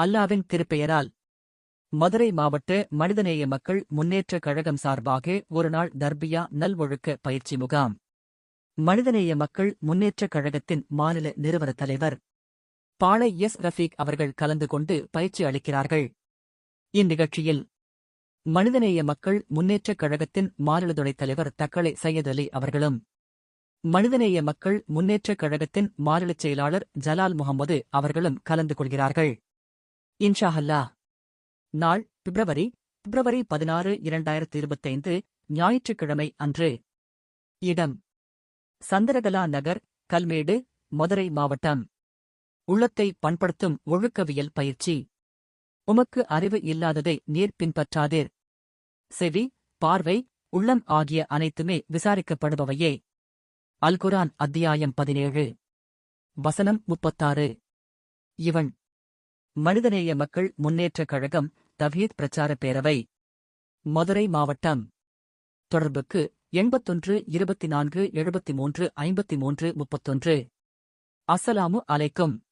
அல்லாவின் திருப்பெயரால். மதுரை மாவட்ட மனிதநேய மக்கள் முன்னேற்றக் கழகம் சார்பாக ஒருநாள் தர்பியா நல்வொழுக்க பயிற்சி முகாம். மனிதநேய மக்கள் முன்னேற்றக் கழகத்தின் மாநில நிறுவன தலைவர். பாளை எஸ் ரஃபீக் அவர்கள் கலந்து கொண்டு பயிற்சி அளிக்கிறார்கள். இந்நிகழ்ச்சியில் மனிதநேய மக்கள் முன்னேற்றக் கழகத்தின் மாநில துணைத் தலைவர் தக்கலை சையத் அலி அவர்களும். மனிதநேய மக்கள் முன்னேற்றக் கழகத்தின் மாநிலச் செயலாளர் ஜலால் முகமது அவர்களும் கலந்து கொள்கிறார்கள். இன்ஷா அல்லாஹ் நாள் பிப்ரவரி பிப்ரவரி பதினாறு இரண்டாயிரத்தி இருபத்தைந்து ஞாயிற்றுக்கிழமை அன்று. இடம் சந்திரகலா நகர் கல்மேடு மதுரை மாவட்டம். உள்ளத்தை பண்படுத்தும் ஒழுக்கவியல் பயிற்சி. உமக்கு அறிவு இல்லாததை நீர் பின்பற்றாதீர். செவி பார்வை உள்ளம் ஆகிய அனைத்துமே விசாரிக்கப்படுபவையே. அல்குரான் அத்தியாயம் பதினேழு. வசனம் முப்பத்தாறு. இவன் மனிதநேய மக்கள் முன்னேற்றக் கழகம் தவீத் பிரச்சார பேரவை. மதுரை மாவட்டம். தொடர்புக்கு எண்பத்தொன்று இருபத்தி நான்கு எழுபத்தி மூன்று ஐம்பத்தி மூன்று முப்பத்தொன்று. அஸ்ஸலாமு அலைக்கும்.